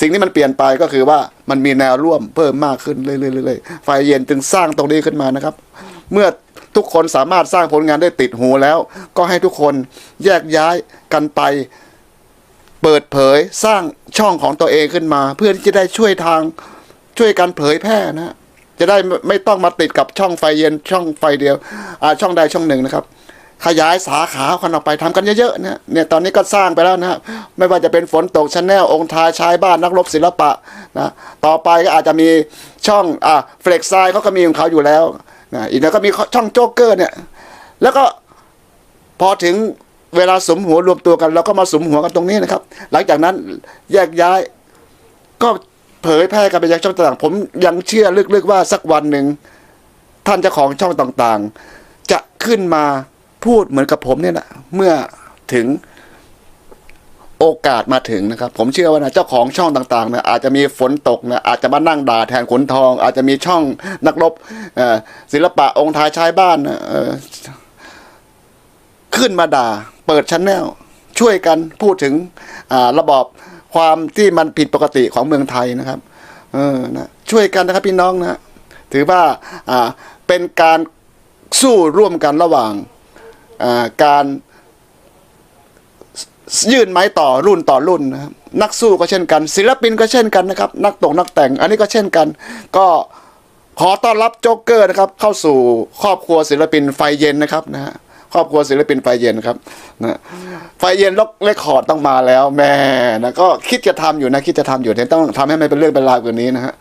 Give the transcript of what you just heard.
สิ่งที่มันเปลี่ยนไปก็คือว่ามันมีแนวร่วมเพิ่มมากขึ้นเรื่อยๆไฟเย็นจึงสร้างตรงนี้ขึ้นมานะครับ เมื่อทุกคนสามารถสร้างผลงานได้ติดหูแล้ว ก็ให้ทุกคนแยกย้ายกันไป เปิดเผยสร้างช่องของตัวเองขึ้นมา เพื่อที่จะได้ช่วยทางช่วยกันเผยแพร่นะจะได้ไม่ต้องมาติดกับช่องไฟเย็นช่องไฟเดียวช่องใดช่องหนึ่งนะครับ ขยายสาขากันออกไปทำกันเยอะๆนะเนี่ยตอนนี้ก็สร้างไปแล้วนะไม่ว่าจะเป็นฝนตกชาแนลองค์ทายชายบ้านนักรบศิลปะนะต่อไปก็อาจจะมีช่องอ่าเฟล็กไซเขาก็มีของเขาอยู่แล้วนะอีกแล้วก็มีช่องโจ๊กเกอร์เนี่ยแล้วก็พอถึงเวลาสมหัวรวมตัวกันเราก็มาสมหัวกันตรงนี้นะครับ หลังจากนั้นแยกย้ายก็เผยแพร่กันไปยังช่องต่างๆ ผมยังเชื่อลึกๆว่าสักวันหนึ่งท่านเจ้าของช่องต่างๆ จะขึ้นมา พูดเหมือนกับผมเนี่ยนะเมื่อถึงโอกาสมาถึงนะครับ ผมเชื่อว่านะเจ้าของช่องต่างๆนะอาจจะมีฝนตกนะอาจจะมานั่งด่าแทนขนทอง อาจจะมีช่องนักรบศิลปะองค์ทายชายบ้านนะขึ้นมาด่า เปิดชั้นแนลช่วยกันพูดถึงระบอบความที่มันผิดปกติของเมืองไทยนะครับ เออนะช่วยกันนะครับพี่น้องนะ ถือว่าเป็นการสู้ร่วมกันระหว่าง การยื่นไม้ต่อรุ่นต่อรุ่นนะครับนักสู้ก็เช่นกัน ศิลปินก็เช่นกันนะครับ นักตกนักแต่ง อันนี้ก็เช่นกัน ก็ขอต้อนรับโจ๊กเกอร์นะครับเข้าสู่ครอบครัวศิลปินไฟเย็นนะครับนะฮะครอบครัวศิลปินไฟเย็นครับนะไฟเย็นล็อกเลคคอร์ดต้องมาแล้วแม่นะก็คิดจะทำอยู่นะคิดจะทำอยู่แต่ต้องทำให้มันเป็นเรื่องเป็นราวกว่านี้นะฮะ